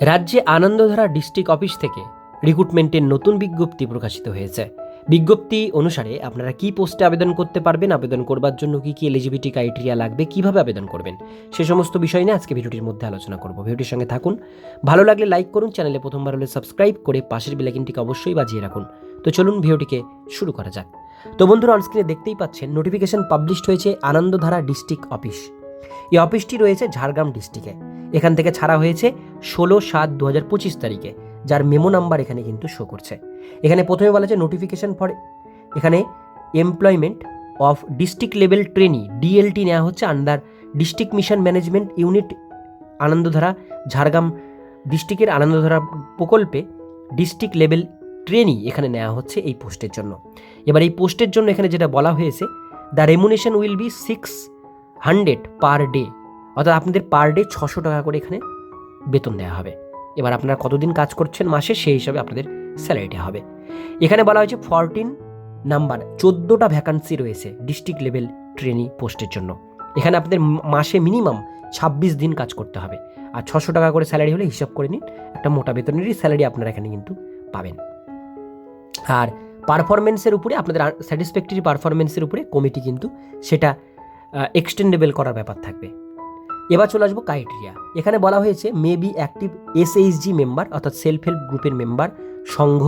রাজ্যে Anandadhara district office থেকে রিক্রুটমেন্টের নতুন বিজ্ঞপ্তি প্রকাশিত হয়েছে। বিজ্ঞপ্তি অনুসারে আপনারা কি পোস্টে আবেদন করতে পারবেন, আবেদন করবার জন্য কি কি এলিজিবিলিটি ক্রাইটেরিয়া লাগবে, কীভাবে আবেদন করবেন, সে সমস্ত বিষয় নিয়ে আজকে ভিডিওটির মধ্যে আলোচনা করব। ভিডিওটির সঙ্গে থাকুন। ভালো লাগলে লাইক করুন, চ্যানেলে প্রথমবার হলে সাবস্ক্রাইব করে পাশের বেলাইকিনটিকে অবশ্যই বাজিয়ে রাখুন। তো চলুন ভিডিওটিকে শুরু করা যাক। তো বন্ধুরা অনস্ক্রিনে দেখতেই পাচ্ছেন নোটিফিকেশন পাবলিশড হয়েছে আনন্দধারা ডিস্ট্রিক্ট অফিস। এই অফিসটি রয়েছে ঝাড়গ্রাম ডিস্ট্রিক্টে। এখান থেকে ছাড়া হয়েছে ষোলো সাত দু হাজার পঁচিশ তারিখে, যার মেমো নাম্বার এখানে কিন্তু শো করছে। এখানে প্রথমে বলা আছে নোটিফিকেশন ফর এখানে employment of district level trainee DLT নেওয়া হচ্ছে under district mission management unit Anandadhara, Jhargram ডিস্ট্রিক্টের আনন্দধারা প্রকল্পে ডিস্ট্রিক্ট লেভেল ট্রেনি এখানে নেওয়া হচ্ছে এই পোস্টের জন্য। এবার এই পোস্টের জন্য এখানে যেটা বলা হয়েছে the remuneration will be six hundred per day অর্থাৎ আপনাদের পার ডে ছশো টাকা করে এখানে বেতন দেওয়া হবে। এবার আপনারা কতদিন কাজ করছেন মাসে, সেই হিসাবে আপনাদের স্যালারিটা হবে। এখানে বলা হয়েছে ফরটিন নাম্বার চোদ্দোটা ভ্যাকান্সি রয়েছে ডিস্ট্রিক্ট লেভেল ট্রেনি পোস্টের জন্য। এখানে আপনাদের মাসে মিনিমাম ছাব্বিশ দিন কাজ করতে হবে। আর ছশো টাকা করে স্যালারি হলে হিসাব করে নিন, একটা মোটা বেতনেরই স্যালারি আপনারা এখানে কিন্তু পাবেন। আর পারফরমেন্সের উপরে, আপনাদের স্যাটিসফ্যাক্টরি পারফরমেন্সের উপরে কমিটি কিন্তু সেটা এক্সটেন্ডেবল করার ব্যাপার থাকবে। এবার চলে আসব ক্রাইটেরিয়া এখানে বলা হয়েছে may be active SHG member অর্থাৎ সেলফ হেল্প গ্রুপের মেম্বার সংঘ,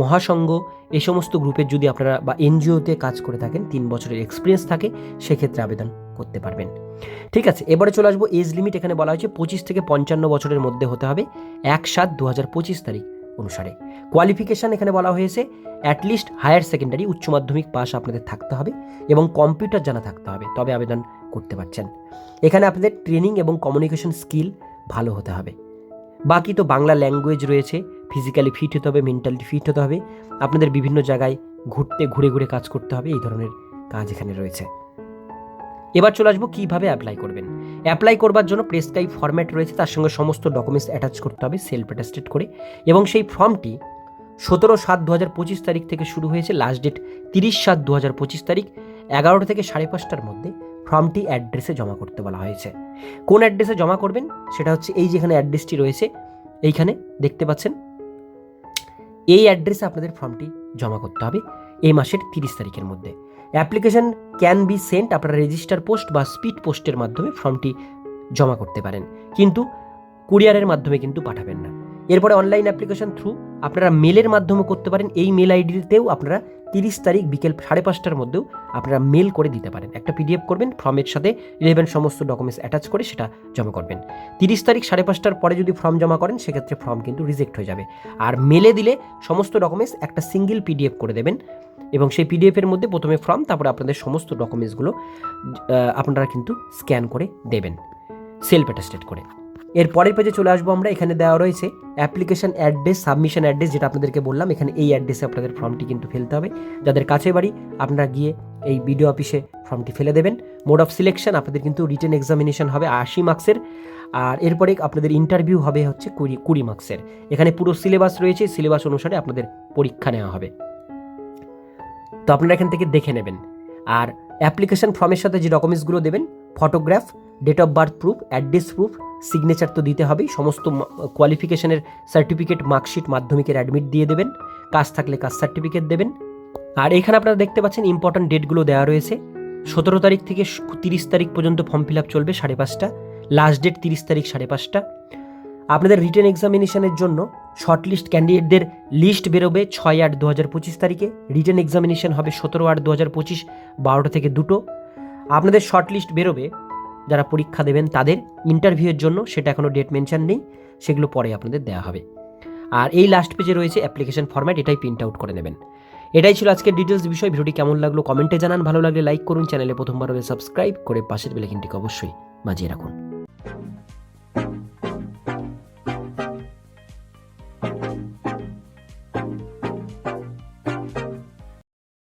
মহাসংঘ এই সমস্ত গ্রুপের যদি আপনারা বা এনজিওতে কাজ করে থাকেন, তিন বছরের এক্সপিরিয়েন্স থাকে, সেক্ষেত্রে আবেদন করতে পারবেন। ঠিক আছে, এবারে চলে আসব এজ লিমিট এখানে বলা হয়েছে পঁচিশ থেকে পঞ্চান্ন বছরের মধ্যে হতে হবে, এক সাত দু হাজার পঁচিশ তারিখ অনুসারে। কোয়ালিফিকেশান এখানে বলা হয়েছে অ্যাটলিস্ট হায়ার সেকেন্ডারি উচ্চ মাধ্যমিক পাস আপনাদের থাকতে হবে এবং কম্পিউটার জানা থাকতে হবে, তবে আবেদন করতে পারছেন। এখানে আপনাদের ট্রেনিং এবং কমিউনিকেশন স্কিল ভালো হতে হবে। বাকি তো বাংলা ল্যাঙ্গুয়েজ রয়েছে ফিজিক্যালি ফিট হতে হবে মেন্টালি ফিট হতে হবে। আপনাদের বিভিন্ন জায়গায় ঘুরতে, ঘুরে ঘুরে কাজ করতে হবে, এই ধরনের কাজ এখানে রয়েছে। এবার চলে আসব কীভাবে অ্যাপ্লাই করবেন। অ্যাপ্লাই করবার জন্য প্রেসক্রাইব ফরম্যাট রয়েছে, তার সঙ্গে সমস্ত ডকুমেন্টস অ্যাটাচ করতে হবে সেলফ অ্যাটাস্টেড করে। এবং সেই ফর্মটি সতেরো সাত দু হাজার পঁচিশ তারিখ থেকে শুরু হয়েছে লাস্ট ডেট তিরিশ সাত দু হাজার পঁচিশ তারিখ, এগারোটা থেকে সাড়ে পাঁচটার মধ্যে ফর্মটি অ্যাড্রেসে জমা করতে বলা হয়েছে। কোন অ্যাড্রেসে জমা করবেন? সেটা হচ্ছে এই যেখানে অ্যাড্রেসটি রয়েছে, এইখানে দেখতে পাচ্ছেন। এই অ্যাড্রেসে আপনাদের ফর্মটি জমা করতে হবে এই মাসের তিরিশ তারিখের মধ্যে। অ্যাপ্লিকেশন ক্যান বি সেন্ট, আপনারা রেজিস্টার পোস্ট বা স্পিড পোস্টের মাধ্যমে ফর্মটি জমা করতে পারেন। কিন্তু কুরিয়ারের মাধ্যমে কিন্তু পাঠাবেন না। এরপরে অনলাইন অ্যাপ্লিকেশন থ্রু আপনারা মেলের মাধ্যমে করতে পারেন। এই মেল আইডিতেও আপনারা তিরিশ তারিখ বিকেল সাড়ে পাঁচটার মধ্যেও আপনারা মেল করে দিতে পারেন। একটা পিডিএফ করবেন ফর্মের সাথে রিলেভেন্ট সমস্ত ডকুমেন্টস অ্যাটাচ করে সেটা জমা করবেন। তিরিশ তারিখ সাড়ে পাঁচটার পরে যদি ফর্ম জমা করেন, সেক্ষেত্রে ফর্ম কিন্তু রিজেক্ট হয়ে যাবে। আর মেলে দিলে সমস্ত ডকুমেন্টস একটা সিঙ্গেল পিডিএফ করে দেবেন এবং সেই পিডিএফের মধ্যে প্রথমে ফর্ম তারপরে আপনাদের সমস্ত ডকুমেন্টসগুলো আপনারা কিন্তু স্ক্যান করে দেবেন। সেলফ অ্যাটাস্টেড করে। এর পরের পেজে চলে আসব আমরা, এখানে দেওয়া রয়েছে অ্যাপ্লিকেশন অ্যাড্রেস সাবমিশন অ্যাড্রেস যেটা আপনাদেরকে বললাম। এখানে এই অ্যাড্রেসে আপনাদের ফর্মটি কিন্তু ফেলতে হবে। যাদের কাছে বাড়ি, আপনারা গিয়ে এই বিডিও অফিসে ফর্মটি ফেলে দেবেন। মোড অফ সিলেকশন আপনাদের কিন্তু রিটেন এক্সামিনেশন হবে আশি মার্কসের আর এরপরে আপনাদের ইন্টারভিউ হবে হচ্ছে কুড়ি কুড়ি মার্কসের এখানে পুরো সিলেবাস রয়েছে সিলেবাস অনুসারে আপনাদের পরীক্ষা নেওয়া হবে। তো আপনারা এখান থেকে দেখে নেবেন। আর অ্যাপ্লিকেশন ফর্মের সাথে যে ডকুমেন্টসগুলো দেবেন photograph date of birth proof address proof signature তো দিতে হবেই। সমস্ত কোয়ালিফিকেশনের সার্টিফিকেট মার্কশিট মাধ্যমিকের অ্যাডমিট দিয়ে দেবেন। কাজ থাকলে কাজ সার্টিফিকেট দেবেন। আর এখানে আপনারা দেখতে পাচ্ছেন ইম্পর্ট্যান্ট ডেটগুলো দেওয়া রয়েছে। সতেরো তারিখ থেকে তিরিশ তারিখ পর্যন্ত ফর্ম ফিল আপ চলবে সাড়ে পাঁচটা। লাস্ট ডেট তিরিশ তারিখ সাড়ে পাঁচটা। আপনাদের রিটেন এক্সামিনেশনের জন্য শর্টলিস্ট ক্যান্ডিডেটদের লিস্ট বেরোবে ছয় আট দু হাজার পঁচিশ তারিখে। রিটেন এক্সামিনেশন হবে সতেরো আট দু হাজার পঁচিশ, বারোটা থেকে দুটো। আপনাদের শর্টলিস্ট বেরোবে। যারা পরীক্ষা দেবেন তাদের ইন্টারভিউয়ের জন্য সেটা এখনও ডেট মেনশন নেই, সেগুলো পরে আপনাদের দেওয়া হবে। আর এই লাস্ট পেজে রয়েছে অ্যাপ্লিকেশন ফর্ম্যাট এটাই প্রিন্ট আউট করে নেবেন। এটাই ছিল আজকের ডিটেলস বিষয়। ভিডিওটি কেমন লাগল কমেন্টে জানান। ভালো লাগলে লাইক করুন, চ্যানেলে প্রথমবার সাবস্ক্রাইব করে পাশের বেলাইকিনটিকে অবশ্যই বাজিয়ে রাখুন।